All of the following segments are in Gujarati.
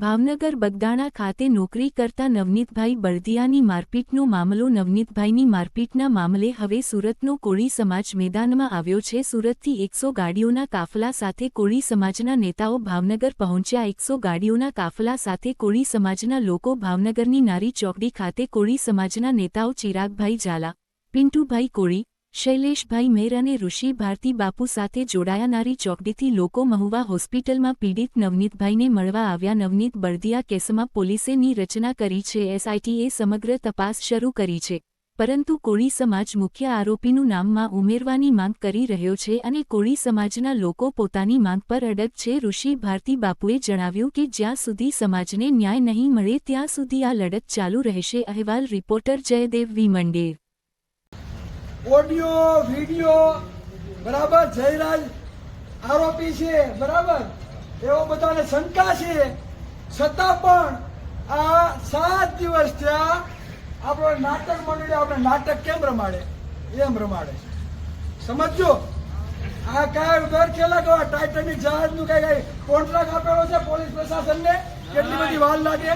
ભાવનગર બગદાણા ખાતે નોકરી કરતા નવનીતભાઈ બળદિયાની મારપીટનો મામલો નવનીતભાઈની મારપીટના મામલે હવે સુરતનો કોળી સમાજ મેદાનમાં આવ્યો છે. સુરતથી એકસો ગાડીઓના કાફલા સાથે કોળી સમાજના નેતાઓ ભાવનગર પહોંચ્યા. એકસો ગાડીઓના કાફલા સાથે કોળી સમાજના લોકો ભાવનગરની નારી ચોકડી ખાતે કોળી સમાજના નેતાઓ ચિરાગભાઈ ઝાલા, પિન્ટુભાઈ કોળી શૈલેષભાઈ મેર અને ઋષિ ભારતી બાપુ સાથે જોડાયાનારી ચોકડીથી લોકો મહુવા હોસ્પિટલમાં પીડિત નવનીતભાઈને મળવા આવ્યા. નવનીત બળદિયા કેસમાં પોલીસેની રચના કરી છે. એસઆઈટીએ સમગ્ર તપાસ શરૂ કરી છે. પરંતુ કોળી સમાજ મુખ્ય આરોપીનું નામમાં ઉમેરવાની માંગ કરી રહ્યો છે અને કોળી સમાજના લોકો પોતાની માંગ પર અડગ છે. ઋષિ ભારતી બાપુએ જણાવ્યું કે જ્યાં સુધી સમાજને ન્યાય નહીં મળે ત્યાં સુધી આ લડત ચાલુ રહેશે. અહેવાલ reporter Jaydev V Mander audio video બરાબર? જયરાજ આરોપી છે બરાબર? એવો બધાને શંકા છે. છતાં પણ આ સાત દિવસ થયા આપણો નાટક મંડળી આપણે નાટક કેમ રમાડે? એમ રમાડે સમજો આ કાંઈ દર ખેલા કે ટાઇટેનિક જહાજનું કઈ કઈ કોન્ટ્રાક્ટ આપેલો છે પોલીસ પ્રશાસનને? કેટલી બધી વાર લાગે?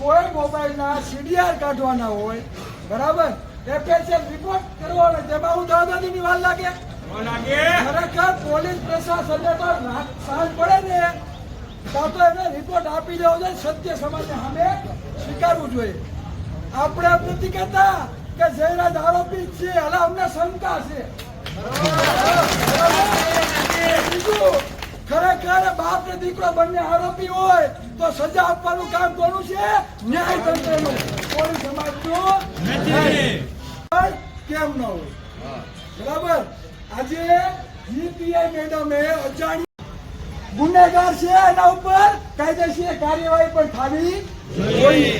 કોઈ મોબાઈલના સીડીઆર કાઢવાના હોય બરાબર? એફએસએલ રિપોર્ટ કરવાનો તેમાં હું દાદાજીની વાર લાગે. ખરેખર પોલીસ પ્રશાસનને તો સાંજ પડે ને કાં તો એને રિપોર્ટ આપી દેવો જોઈએ સત્ય સમાજને સામે સ્વીકારવું જોઈએ. આપણે એમ નથી કહેતા કે જયરાજ આરોપી છે એટલે અમને શંકા છે. બીજું ખરેખર બાપ ને દીકરો બંને આરોપી હોય તો સજા આપવાનું કામ કોનું છે? ન્યાય તંત્રનું પોલીસ સમાજનું. પણ કેમ ન હોય? બરાબર? આજે જીપીઆઈ મેડમે અજાણી ગુનેગાર છે એના ઉપર કાયદેશીર કાર્યવાહી પણ થવી જોઈએ.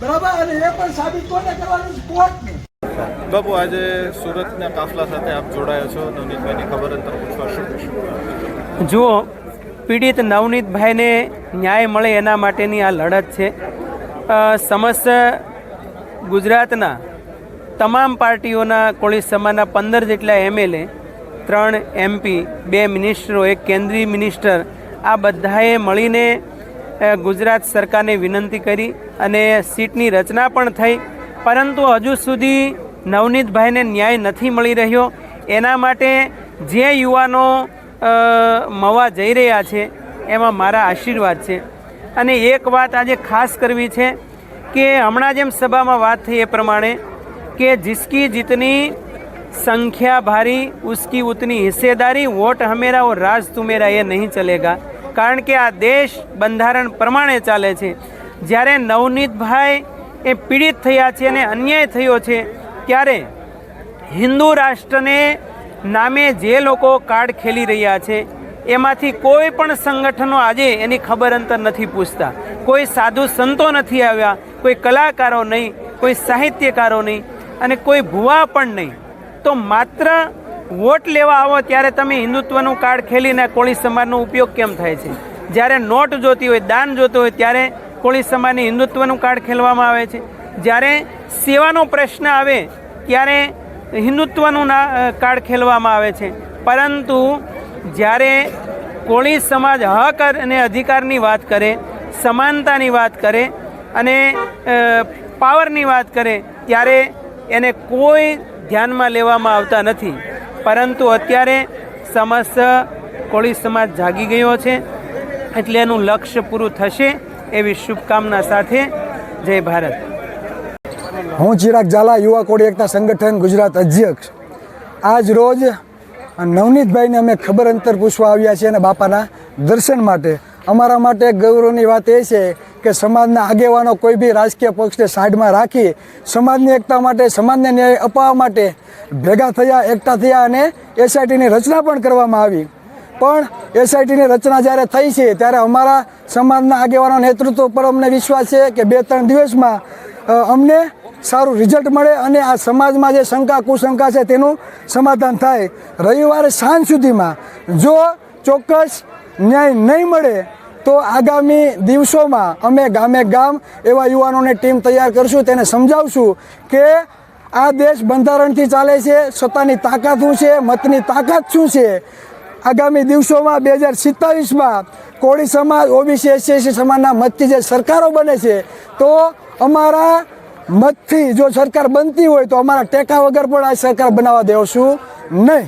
બરાબર? અને એ પણ સાબિત કોને કરવાનું છે? કોર્ટને. બાપુ આજે સુરતના કાફલા સાથે આપ જોડાયો છો. નવનીતભાઈની ખબર અંતર પૂછવા શું જુઓ પીડિત નવનીતભાઈને ન્યાય મળે એના માટેની આ લડત છે. સમસ્ત ગુજરાતના તમામ પાર્ટીઓના કોળી સમાજના પંદર જેટલા એમએલએ ત્રણ એમપી બે મિનિસ્ટરો, એક કેન્દ્રીય મિનિસ્ટર, આ બધાએ મળીને ગુજરાત સરકારને વિનંતી કરી અને સીટની રચના પણ થઈ. પરંતુ હજુ સુધી નવનીતભાઈને ન્યાય નથી મળી રહ્યો. એના માટે જે યુવાનો મવા જઈ રહ્યા છે, એમાં મારા આશીર્વાદ છે. અને એક વાત આજે ખાસ કરવી છે કે હમણાં જેમ સભામાં વાત થઈ એ પ્રમાણે કે जिसकी જીતની संख्या भारी, उसकी ઉતની હિસ્સેદારી વોટ हमेरा और राज તુમેરા એ નહીં ચલેગા કારણ કે આ દેશ બંધારણ પ્રમાણે ચાલે છે જ્યારે નવનીતભાઈ એ પીડિત થયા છે અને અન્યાય થયો છે ત્યારે હિન્દુ રાષ્ટ્રને નામે જે લોકો કાર્ડ ખેલી રહ્યા છે એમાંથી કોઈ પણ સંગઠનો આજે એની ખબર અંતર નથી પૂછતા કોઈ સાધુ સંતો નથી આવ્યા કોઈ કલાકારો નહીં કોઈ સાહિત્યકારો નહીં અને કોઈ ભુવા પણ નહીં. તો માત્ર વોટ લેવા આવો ત્યારે તમે હિન્દુત્વનું કાર્ડ ખેલીને કોળી સમાજનો ઉપયોગ કેમ થાય છે? જ્યારે નોટ જોતી હોય, દાન જોતું હોય, ત્યારે કોળી સમાજને હિન્દુત્વનું કાર્ડ ખેલવામાં આવે છે. જ્યારે સેવાનો પ્રશ્ન આવે, ત્યારે હિન્દુત્વનું કાર્ડ ખેલવામાં આવે છે. પરંતુ જ્યારે કોળી સમાજ હક અને અધિકારની વાત કરે, સમાનતાની વાત કરે અને પાવરની વાત કરે, ત્યારે એને કોઈ ધ્યાનમાં લેવામાં આવતા નથી. પરંતુ અત્યારે સમસ્ત કોળી સમાજ જાગી ગયો છે, એટલે એનું લક્ષ્ય પૂરું થશે એવી શુભકામના સાથે જય ભારત. હું ચિરાગ ઝાલા, યુવા કોળી એકતા સંગઠન ગુજરાત અધ્યક્ષ. આજ રોજ નવનીતભાઈને અમે ખબર અંતર પૂછવા આવ્યા છીએ અને બાપાના દર્શન માટે. અમારા માટે ગૌરવની વાત એ છે કે સમાજના આગેવાનો કોઈ બી રાજકીય પક્ષને સાઈડમાં રાખી સમાજની એકતા માટે, સમાજને ન્યાય અપાવવા માટે ભેગા થયા એકતા થયા અને એસઆઈટીની રચના પણ કરવામાં આવી. પણ એસઆઈટીની રચના જ્યારે થઈ છે, ત્યારે અમારા સમાજના આગેવાનો નેતૃત્વ પર અમને વિશ્વાસ છે કે બે ત્રણ દિવસમાં અમને સારું રિઝલ્ટ મળે અને આ સમાજમાં જે શંકા, કુશંકા છે તેનું સમાધાન થાય. રવિવારે સાંજ સુધીમાં જો ચોક્કસ ન્યાય નહીં મળે તો આગામી દિવસોમાં અમે ગામે ગામ એવા યુવાનોની ટીમ તૈયાર કરશું, તેને સમજાવશું કે આ દેશ બંધારણથી ચાલે છે, સત્તાની તાકાત શું છે, મતની તાકાત શું છે. આગામી દિવસોમાં બે હજાર સિત્તાવીસમાં કોળી સમાજ, ઓબીસી, એસસી સમાજના મતથી જે સરકારો બને છે, તો અમારા મતથી જો સરકાર બનતી હોય તો અમારા ટેકા વગર પણ આ સરકાર બનાવવા દેવશું નહીં.